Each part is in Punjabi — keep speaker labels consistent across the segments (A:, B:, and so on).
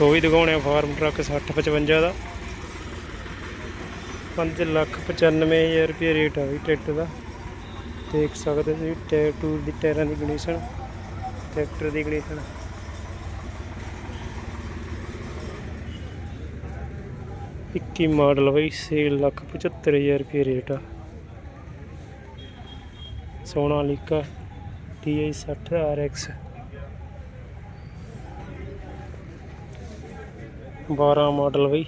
A: ਉਹ ਵੀ ਦਿਖਾਉਣੇ ਆ, ਫਾਰਮ ਟਰੱਕ 60 55 ਦਾ। 5 ਲੱਖ 95000 ਰੁਪਏ ਰੇਟ ਆ ਵੀ ਟਰੈਕਟਰ ਦਾ। ਦੇਖ ਸਕਦੇ ਤੁਸੀਂ ਟਾਇਰ ਟੂਰ ਦੀ ਟਾਇਰਾਂ ਦੀ ਕੰਡੀਸ਼ਨ ਟਰੈਕਟਰ ਦੀ ਕੰਡੀਸ਼ਨ ਇੱਕੀ ਮਾਡਲ ਬਈ 6 ਲੱਖ 75000 ਰੁਪਏ ਰੇਟ ਆ। ਸੋਨਾਲੀਕਾ TI 60 RX 12 ਮਾਡਲ ਬਈ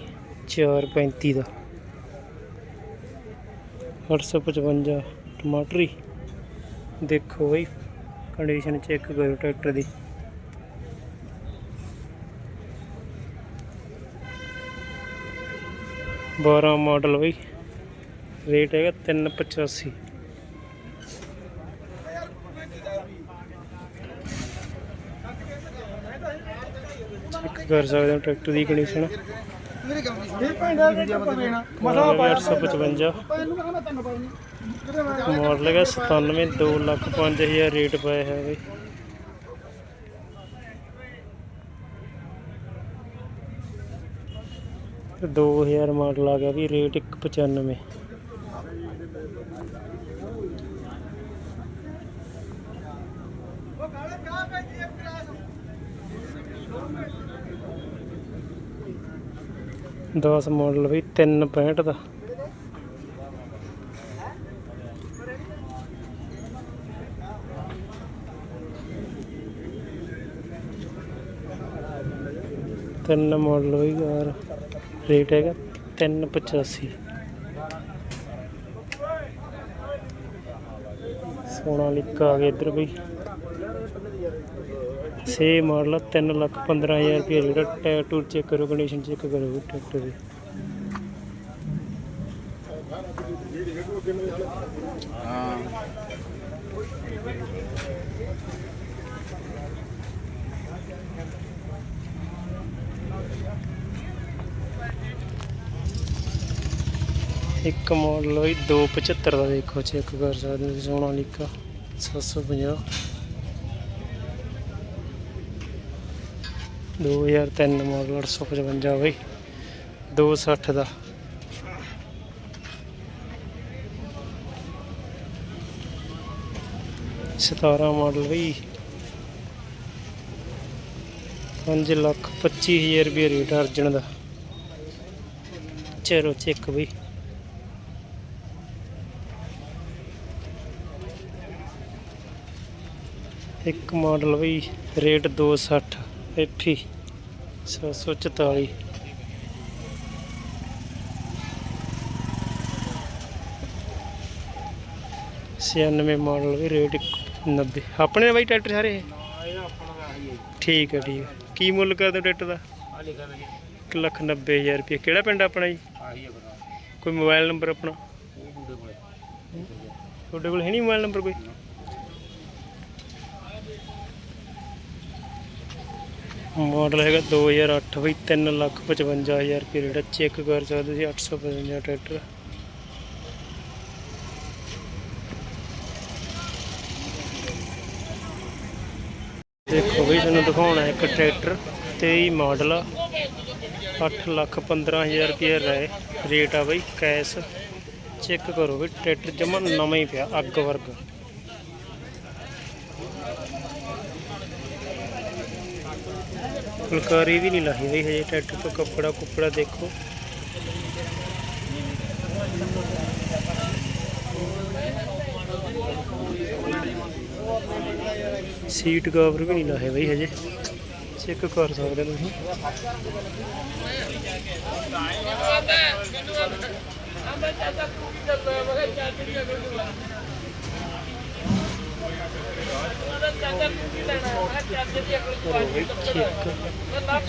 A: 435 ਦਾ। 855 ਟਮਾਟਰੀ। ਦੇਖੋ ਬਈ ਕੰਡੀਸ਼ਨ ਚੈੱਕ ਕਰੋ ਟਰੈਕਟਰ ਦੀ। ਬਾਰਾਂ ਮਾਡਲ ਬਈ, ਰੇਟ ਹੈਗਾ 385 ਚੈੱਕ ਕਰ ਸਕਦੇ ਹੋ ਟਰੈਕਟਰ ਦੀ ਕੰਡੀਸ਼ਨ
B: ਮੇਰੇ ਕੰਮ ਨਹੀਂ ਇਹ ਪੈਂਦਾ ਤੇ ਦੇਣਾ
A: ਮਸਾ 855 ਮਾਡਲ ਹੈਗਾ 97 2 ਲੱਖ 5000 ਰੇਟ ਪਾਇਆ ਹੈ ਬਈ ਤੇ 2000 ਮਾਡਲ ਆ ਗਿਆ ਵੀ ਰੇਟ 195 ਦਸ ਮਾਡਲ ਵੀ 365 ਦਾ। ਤਿੰਨ ਮਾਡਲ ਵੀ ਯਾਰ ਰੇਟ ਹੈਗਾ 385 ਸੋਨਾਲੀਕਾ ਆ ਗਿਆ ਇੱਧਰ ਬਈ ਸੇ ਮਾਡਲ 3 ਲੱਖ 15000 ਰੁਪਏ ਰੇਟ ਆ। ਟਾਇਰ ਟੂਰ ਚੈੱਕ ਕਰੋ ਕੰਡੀਸ਼ਨ ਚੈੱਕ ਕਰੋ, ਵੀ ਟਰੈਕਟਰ ਦੀ ਇੱਕ ਮਾਡਲ ਹੋਈ 275 ਦਾ ਦੇਖੋ, ਚੈੱਕ ਕਰ ਸਕਦੇ ਹੋ, ਸੋਨਾਲੀਕਾ 750 2003 ਮਾਡਲ 855 ਬਈ 260 ਦਾ। ਸਤਾਰਾਂ ਮਾਡਲ ਬਈ। 5 ਲੱਖ 25000 ਰੁਪਏ ਰੇਟ ਅਰਜਨ ਦਾ। ਚਲੋ ਚੈੱਕ ਬਈ। ਇੱਕ ਮਾਡਲ ਬਈ, ਰੇਟ 260 ਐਫੀ 744 96 ਮਾਡਲ ਵੀ ਰੇਟ 90 ਆਪਣੇ ਨੇ ਬਾਈ ਟਰੈਕਟਰ ਸਾਰੇ? ਠੀਕ ਹੈ ਠੀਕ ਹੈ। ਕੀ ਮੁੱਲ ਕਰਦੇ ਟਰੈਕਟਰ ਦਾ?
B: ਆ ਲਿਖਾ ਦਾ ਜੀ
A: 1 ਲੱਖ 90 ਹਜ਼ਾਰ ਰੁਪਏ ਕਿਹੜਾ ਪਿੰਡ ਆਪਣਾ ਜੀ? ਕੋਈ ਮੋਬਾਈਲ ਨੰਬਰ ਆਪਣਾ? ਤੁਹਾਡੇ ਕੋਲ ਹੈ ਨਹੀਂ ਮੋਬਾਈਲ ਨੰਬਰ ਕੋਈ? ਮਾਡਲ ਹੈਗਾ 2008 ਬਈ 3 ਲੱਖ 55000 ਰੁਪਏ ਰੇਟ ਚੈੱਕ ਕਰ ਸਕਦੇ ਸੀ 855 ਟਰੈਕਟਰ। ਦੇਖੋ ਵੀ ਤੁਹਾਨੂੰ ਦਿਖਾਉਣਾ ਇੱਕ ਟਰੈਕਟਰ 23 ਮਾਡਲ ਆ। 8 ਲੱਖ 15000 ਰੁਪਏ ਰਹੇ ਰੇਟ ਆ ਬਈ, ਕੈਸ਼। ਚੈੱਕ ਕਰੋ ਵੀ ਟਰੈਕਟਰ ਜਮਾ ਨਵਾਂ ਹੀ ਪਿਆ, ਅੱਗ ਵਰਗਾ। ਫੁਲਕਾਰੀ ਵੀ ਨਹੀਂ ਲਾਹੀ ਬਈ ਹਜੇ ਟਰੈਕਟਰ ਤੋਂ ਕੱਪੜਾ, ਕੁੱਪੜਾ ਦੇਖੋ। ਸੀਟ ਕਵਰ ਵੀ ਨਹੀਂ ਲਾਹੇ ਬਈ ਹਜੇ। ਚੈੱਕ ਕਰ ਸਕਦੇ ਹੋ ਤੁਸੀਂ। ਕਰੋ ਬਈ ਚੈੱਕ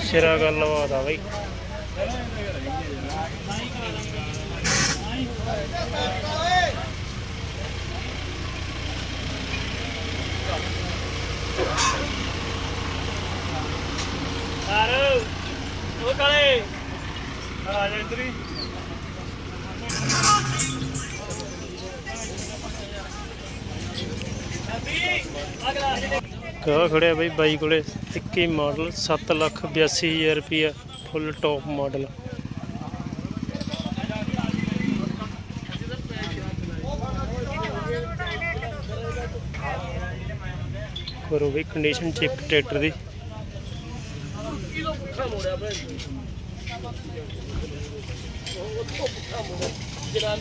A: ਸਿਰਾ ਗੱਲਬਾਤ ਆ ਬਈ। ਆਰੋ ਉਹ ਕਾਲੇ। ਆ ਜਾ ਇੱਧਰ ਹੀ। ਕਾ ਖੜਿਆ ਬਈ ਬਾਈ ਕੋਲੇ 21 ਮਾਡਲ 7 ਲੱਖ 82000 ਰੁਪਿਆ ਫੁੱਲ ਟੌਪ ਮਾਡਲ ਕਰੋ ਵੀ ਕੰਡੀਸ਼ਨ ਚੈੱਕ ਟਰੈਕਟਰ ਦੀ।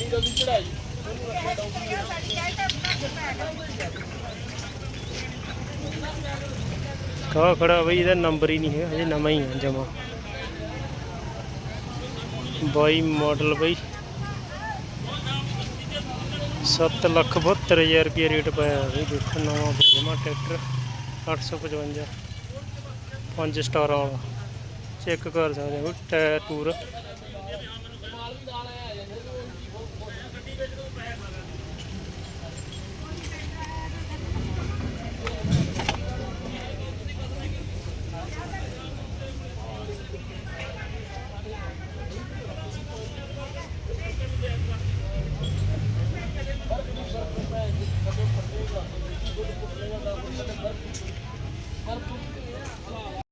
A: ਕਾ ਖੜਾ ਬਈ, ਇਹਦਾ ਨੰਬਰ ਹੀ ਨਹੀਂ ਹੈ ਹਜੇ ਨਵਾਂ ਹੀ ਹੈ ਜਮਾ। 22 ਮਾਡਲ ਬਈ। 7 ਲੱਖ 72 ਹਜ਼ਾਰ ਰੁਪਏ ਰੇਟ ਪਾਇਆ ਬਈ, ਦੇਖੋ ਨਵਾਂ ਜਮਾ ਟਰੈਕਟਰ 855 5 ਸਟਾਰਾਂ ਵਾਲਾ। ਚੈੱਕ ਕਰ ਸਕਦੇ ਹੋ, ਟਾਇਰ, ਟੂਰ।